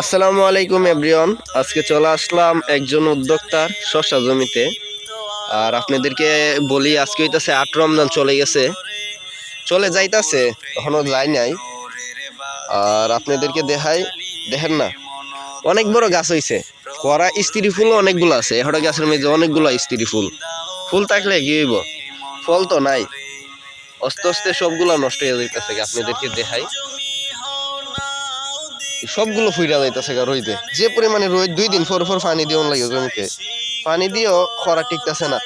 আসসালামু আলাইকুম, এভরিওয়ান। আজকে চলে আসলাম একজন উদ্যোক্তার শসা জমিতে। আর আপনাদেরকে বলি, আজকে হইতাছে আট রমজান চলে গেছে। চলে যাইতাছে, এখনও যায় নাই। আর আপনাদেরকে দেখাই, দেখেন না, অনেক বড় গাছ হইছে। করা স্ত্রী ফুল অনেকগুলো আছে এহটা গাছের মধ্যে অনেকগুলো স্ত্রী ফুল। ফুল থাকলে কি হইব? ফল তো নাই। আস্তে আস্তে সবগুলো নষ্ট হয়ে যাইতেছে, আপনাদেরকে দেখাই। সবগুলো ফুইরা যাইতেছে গা রইতে। যে পরিমাণে রোদ দুই দিন পর পর পানি দিও লাগে জমিতে পানি দিও, খরা টিকতেছে না।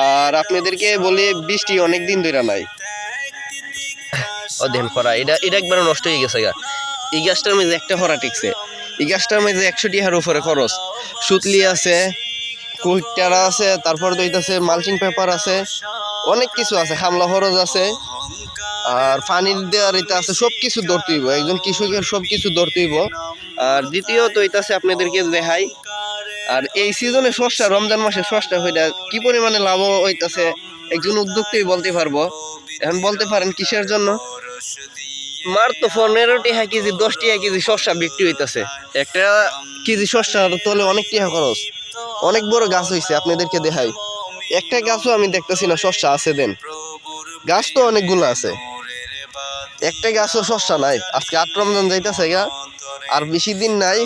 আর আপনাদেরকে বলি, বৃষ্টি অনেক দিন ধরে নাই। ও দেন খরা, এটা এটা একবার নষ্ট হয়ে গেছে গা। এই গাছটার মধ্যে একটা খরা টিকছে। এই গাছটার মধ্যে একশো টিহার উপরে খরচ। সুতলি আছে কুইটারা আছে, তারপর দইতাছে মালচিং পেপার আছে। অনেক কিছু আছে, খামলা খরচ আছে। আর পানি দেওয়ার এটা আছে সব কিছু ধরতে হইব, একজন কৃষকের সব কিছু ধরতে হইব। আর দ্বিতীয়ত এটাছে আপনাদেরকে দেখাই, আর এই সিজনে সস্তা রমজান মাসে সস্তা হইটা কি পরিমাণে লাভ হইতাছে, একজন উদ্যোক্তাই বলতে পারব। এখন বলতে পারেন কিসের জন্য? মার তো পনেরো টাকা কেজি, দশ টাকা কেজি শস্যা বিক্রি হইতাছে। একটা কেজি শস্যার তলে অনেক টাকা খরচ। অনেক বড় গাছ হইছে, আপনাদেরকে দেখাই। একটা গাছও আমি দেখতেছি না, শস্যা আছে দেন। গাছ তো অনেকগুলো আছে। একটা গাছও সস্তা নাই। আজকে আট রমজান যাইতেছে গা। আর বেশি দিন নাই।